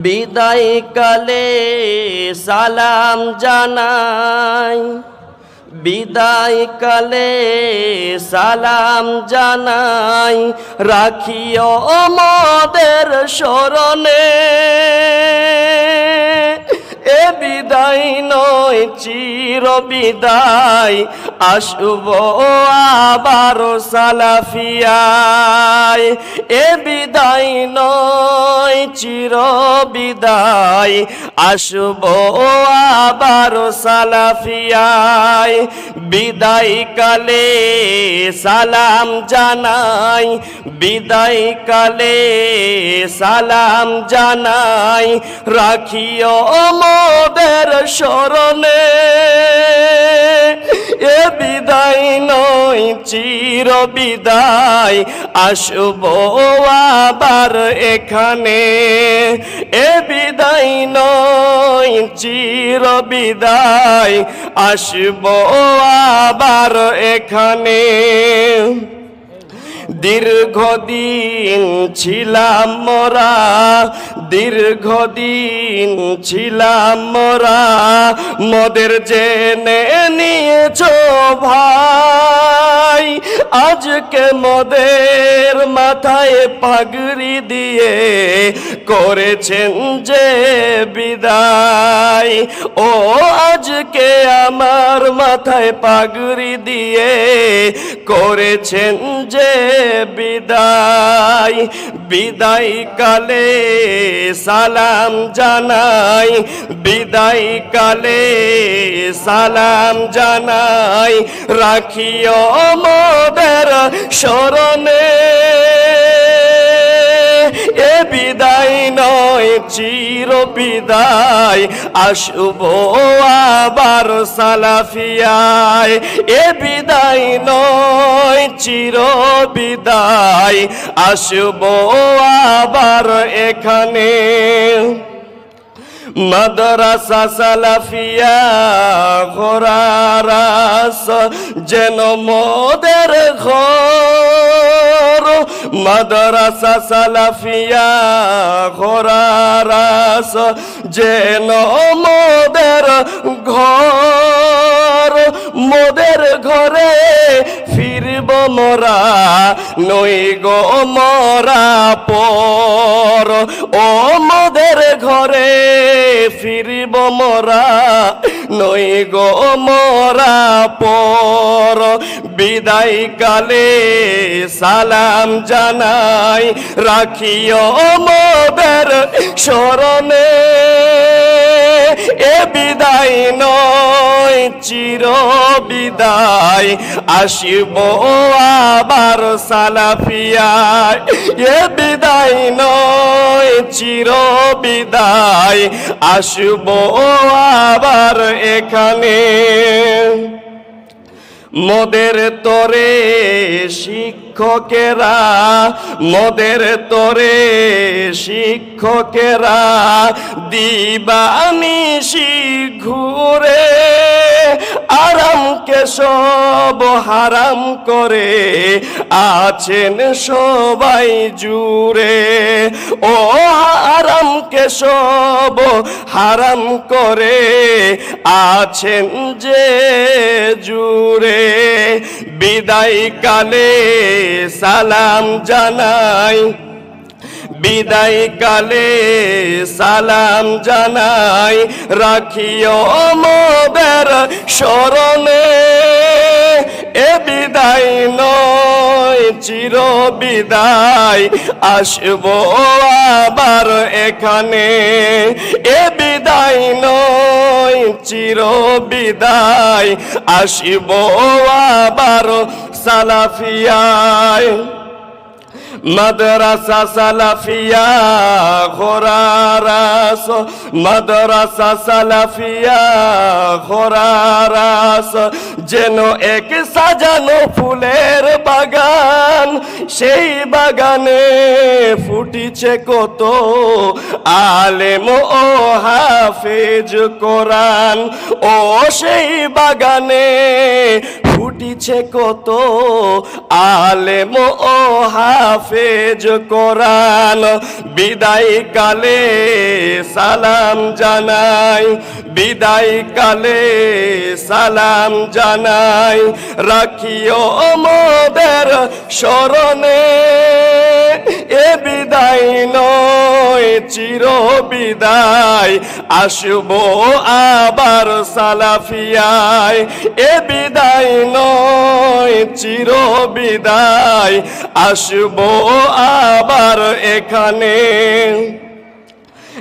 বিদায় কালে সালাম জানাই। বিদায় কালে সালাম জানাই। রাখিও আমাদের স্মরণে। নয় চির বিদায় আসব আবার সালাফিয়ায়। এ বিদায় নয় চির বিদায় আসব আবার সালাফিয়ায়। বিদায় কালে সালাম জানাই বিদায় কালে সালাম জানাই। রাখিও মোদের স্মরণে এ বিদায় নয়, চির বিদায়। আসব আবার এখানে। এ বিদায় নয়, চির বিদায়। আসব আবার এখানে। দীর্ঘদিন ছিলাম মোরা, দীর্ঘদিন ছিলাম মোরা, মোদের জেনে নিয়েছ ভাই, আজকে মোদের মাথায় পাগড়ি দিয়ে করেছেন যে বিদায়। ও আজকে আমার মাথায় পাগড়ি দিয়ে করেছেন যে বিদায় বিদায় কালে সালাম জানাই, বিদায় কালে সালাম জানাই, রাখিও মোদের শরণে এ বিদায় নয়, চির বিদায়, আসব আবার সালাফিয়ায়। এ বিদায় নয় চির বিদায় আসব আবার এখানে। মাদ্রাসা সালাফিয়া ঘোরারাস যেন মোদের ঘর। মাদ্রাসা সালাফিয়া ঘোরারাস যেন মোদের ঘর। মোদের ঘরে ফিরব মোরা, নই গো মরা পর। ও মোদের ঘরে ফিরব মোরা, নই গো মরা পর। বিদায় কালে সালাম জানাই, রাখিও মোদের স্মরণে এ বিদায় নয়, চির বিদায়। আসিব আবার সালাফিয়ায় এ বিদায় নয়, চির বিদায়। আসব আবার এখানে। মোদের তরে শিক্ষকেরা মদের তরে শিক্ষকেরা দিবানিশি ঘুরে আরামকে সব হারাম করে? আছেন সবাই জুড়ে। ও হারামকে সব হারাম করে? আছেন যে জুড়ে। বিদায় কালে সালাম জানাই। বিদায় কালে সালাম জানাই, রাখিও মোদের স্মরণে। এ বিদায় নয়, চির বিদায়, আসব আবার এখানে। এ বিদায় নয়, চির বিদায়, আসব আবার সালাফিয়ায়। মাদ্রাসা সালাফিয়া ঘোরারাস মাদ্রাসা সালাফিয়া ঘোরারাস যেন এক সাজানো ফুলের বাগান। সেই বাগানে ফুটিছে কত আলেম ও হাফেজ কোরআন। ও সেই বাগানে ফুটিছে কত আলেম ও হাফেজ কোরআন। বিদায় কালে সালাম জানাই, বিদায় কালে সালাম জানাই, রাখিও মোদের স্মরণে। এ বিদায় নয়, চির বিদায়, আসব আবার সালাফিয়ায়। এ বিদায় নয়, চির বিদায়, আসব আবার এখানে।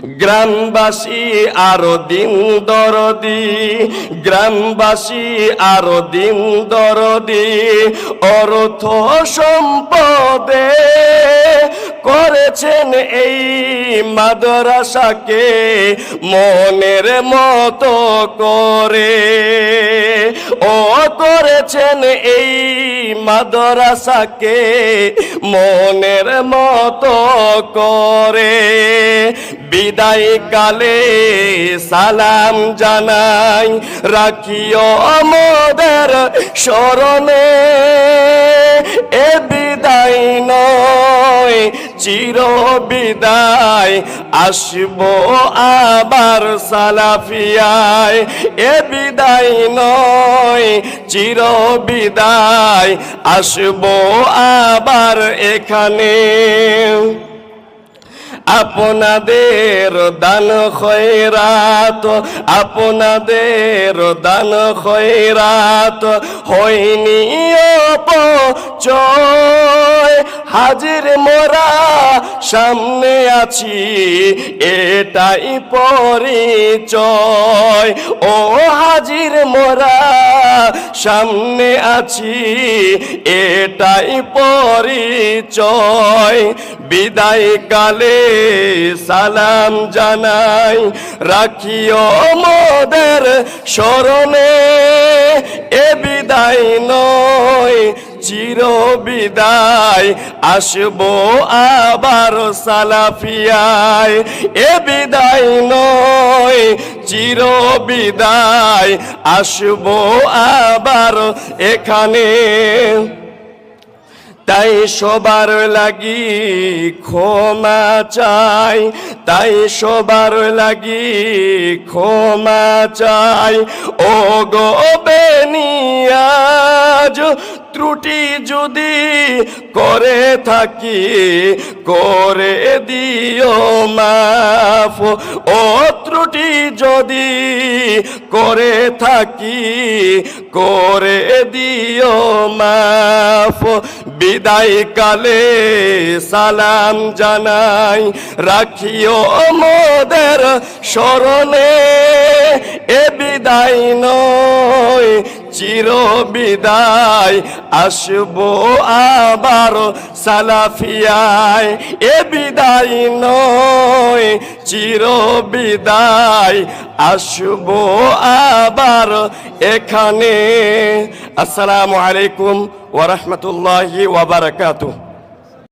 গ্রামবাসী আরও দিন দরদি, গ্রামবাসী আরও দিন দরদি, অর্থ সম্পদে করেছেন এই মাদ্রাসাকে মনের মতো করে। ও করেছেন এই মাদ্রাসাকে মনের মতো করে। বিদায় কালে সালাম জানাই, রাখিও আমাদের স্মরণে। এ বিদায় নয়, চির বিদায়, আসব আবার সালাফিয়ায়। এ বিদায় নয়, চির বিদায়, আসব আবার এখানে। আপনাদের দান খয়রাত আপনাদের দান খয়রাত হয়নি অপচয়। হাজির মোরা সামনে আছি, এটাই পরিচয়। ও হাজির মোরা সামনে আছি, এটাই পরিচয়। বিদায় কালে সালাম জানাই, রাখিও মোদের স্মরণে এ বিদায় নয় চির বিদায়। আসব আবার সালাফিয়ায়। এ বিদায় নয়, চির বিদায়। আসব আবার এখানে। তাই সবার লাগি ক্ষমা চাই, তাই সবার লাগি ক্ষমা চাই। ও গো বেনিয়াজ ত্রুটি যদি করে থাকি, করে দিও মাফ। ও ত্রুটি যদি করে থাকি, করে দিও মাফ। বিদায় কালে সালাম জানাই, রাখিও মোদের স্মরণে এ বিদায় নয় চির বিদায় আসব আবার সালাফিয়ায়। এ বিদায় নয় চির বিদায় আসব আবার এখানে। আসসালামু আলাইকুম ওরহমতুল্লাহি ওবরাকাতুহ